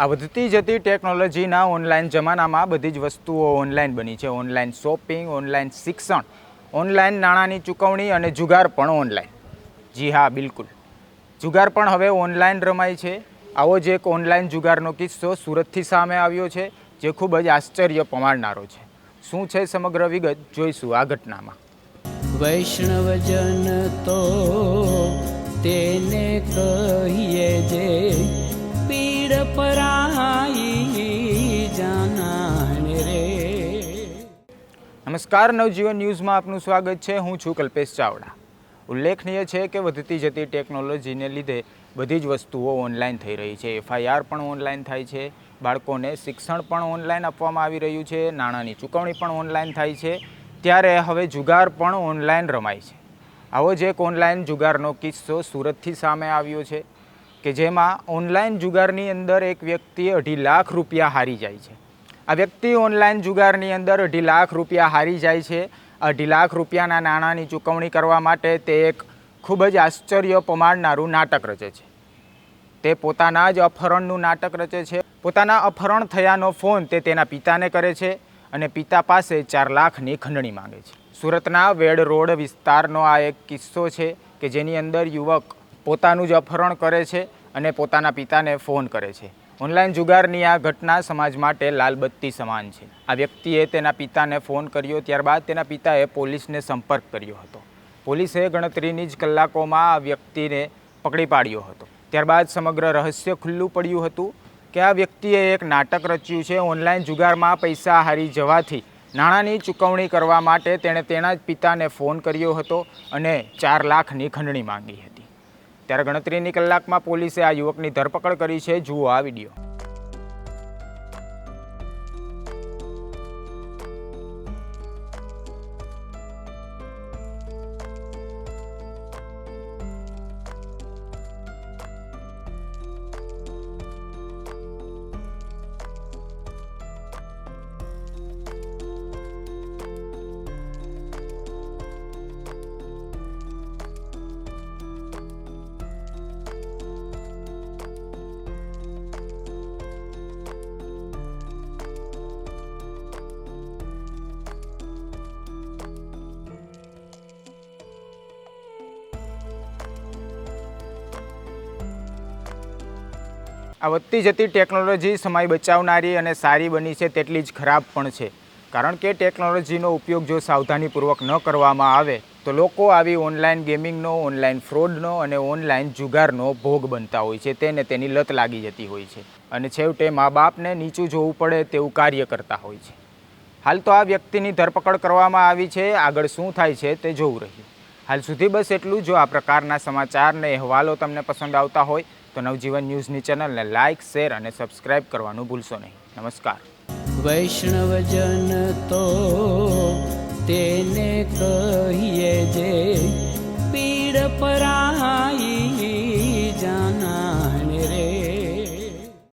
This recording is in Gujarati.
આ વધતી જતી ટેકનોલોજીના ઓનલાઈન જમાનામાં બધી જ વસ્તુઓ ઓનલાઈન બની છે. ઓનલાઈન શોપિંગ, ઓનલાઈન શિક્ષણ, ઓનલાઈન નાણાંની ચૂકવણી અને જુગાર પણ ઓનલાઈન. જી હા, બિલકુલ. જુગાર પણ હવે ઓનલાઈન રમાય છે. આવો જ એક ઓનલાઈન જુગારનો કિસ્સો સુરતથી સામે આવ્યો છે, જે ખૂબ જ આશ્ચર્ય પમાડનારો છે. શું છે સમગ્ર વિગત? જોઈશું આ ઘટનામાં. વૈષ્ણવજન તો તેને કહીએ જે પીડ પરાઈ રે નમસ્કાર નવજીવન ન્યૂઝમાં આપનું સ્વાગત છે। હું છું કલ્પેશ ચાવડા। ઉલ્લેખનીય છે કે વધતી જતી ટેકનોલોજીને લીધે બધી જ વસ્તુઓ ઓનલાઈન થઈ રહી છે। એફઆઈઆર પણ ઓનલાઈન થાય છે। બાળકોને શિક્ષણ પણ ઓનલાઈન આપવામાં આવી રહ્યું છે। નાણાંની ચૂકવણી પણ ઓનલાઈન થાય છે। ત્યારે હવે જુગાર પણ ઓનલાઈન રમાય છે। આવો જ એક ઓનલાઈન જુગારનો કિસ્સો સુરતથી સામે આવ્યો છે। કે જેમાં ઓનલાઈન જુગારની અંદર એક વ્યક્તિ અઢી લાખ રૂપિયા હારી જાય છે. આ વ્યક્તિ ઓનલાઈન જુગારની અંદર અઢી લાખ રૂપિયા હારી જાય છે. અઢી લાખ રૂપિયાના નાણાંની ચૂકવણી કરવા માટે તે એક ખૂબ જ આશ્ચર્ય પમાડનારું નાટક રચે છે. તે પોતાના જ અપહરણનું નાટક રચે છે. પોતાના અપહરણ થયાનો ફોન તે તેના પિતાને કરે છે અને પિતા પાસે ચાર લાખની ખંડણી માંગે છે. સુરતના વેડ રોડ વિસ્તારનો આ એક કિસ્સો છે કે જેની અંદર યુવક પોતાનું જ અપહરણ કરે છે અને પોતાના પિતાને ફોન કરે છે. ઓનલાઈન જુગારની આ ઘટના સમાજ માટે લાલબત્તી સમાન છે. આ વ્યક્તિએ તેના પિતાને ફોન કર્યો, ત્યારબાદ તેના પિતાએ પોલીસને સંપર્ક કર્યો હતો. પોલીસે ગણતરીની જ કલાકોમાં આ વ્યક્તિને પકડી પાડ્યો હતો. ત્યારબાદ સમગ્ર રહસ્ય ખુલ્લું પડ્યું હતું કે આ વ્યક્તિએ એક નાટક રચ્યું છે. ઓનલાઈન જુગારમાં પૈસા હારી જવાથી નાણાંની ચૂકવણી કરવા માટે તેણે તેના જ પિતાને ફોન કર્યો હતો અને ચાર લાખની ખંડણી માંગી હતી. ત્યારે ગણતરીની કલાકમાં પોલીસે આ યુવકની ધરપકડ કરી છે. જુઓ આ વીડિયો. આ વધતી જતી ટેકનોલોજી સમય બચાવનારી અને સારી બની છે તેટલી જ ખરાબ પણ છે. કારણ કે ટેકનોલોજીનો ઉપયોગ જો સાવધાનીપૂર્વક ન કરવામાં આવે, તો લોકો આવી ઓનલાઈન ગેમિંગનો, ઓનલાઈન ફ્રોડનો અને ઓનલાઈન જુગારનો ભોગ બનતા હોય છે, તેને તેની લત લાગી જતી હોય છે. અને છેવટે મા બાપને નીચું જોવું પડે તેવું કાર્ય કરતા હોય છે. હાલ તો આ વ્યક્તિની ધરપકડ કરવામાં આવી છે, આગળ શું થાય છે તે જોવું રહ્યું. હાલ સુધી બસ એટલું જો. આ પ્રકારના સમાચારને અહેવાલો તમને પસંદ આવતા હોય, તો નવજીવન ન્યૂઝની ચેનલને લાઇક શેર અને સબસ્ક્રાઇબ કરવાનું ભૂલશો નહીં. નમસ્કાર. વૈષ્ણવજન તો તેને કહીએ જે, પીડ પરા